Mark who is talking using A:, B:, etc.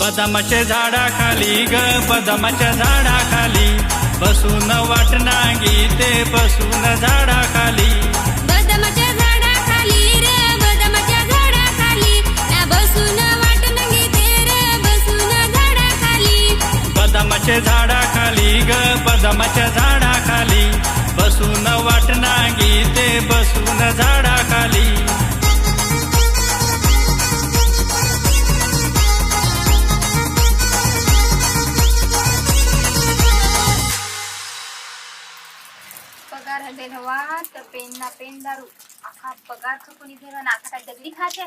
A: बदामाच्या झाडाखाली ग बदामाच्या झाडाखाली. बसून वाटना गीते बसून झाडाखाली.
B: बदामाच्या झाडाखाली रे बदामाच्या झाडाखाली. ना बसून वाटून घेते रे बसून झाडाखाली.
A: बदामाच्या झाडाखाली ग बदामाच्या झाडाखाली.
C: પગાર હજે નવા તો પેન ના પેન દારૂ. આખા પગાર ખપુની દેવાના આખા દગડી ખાશે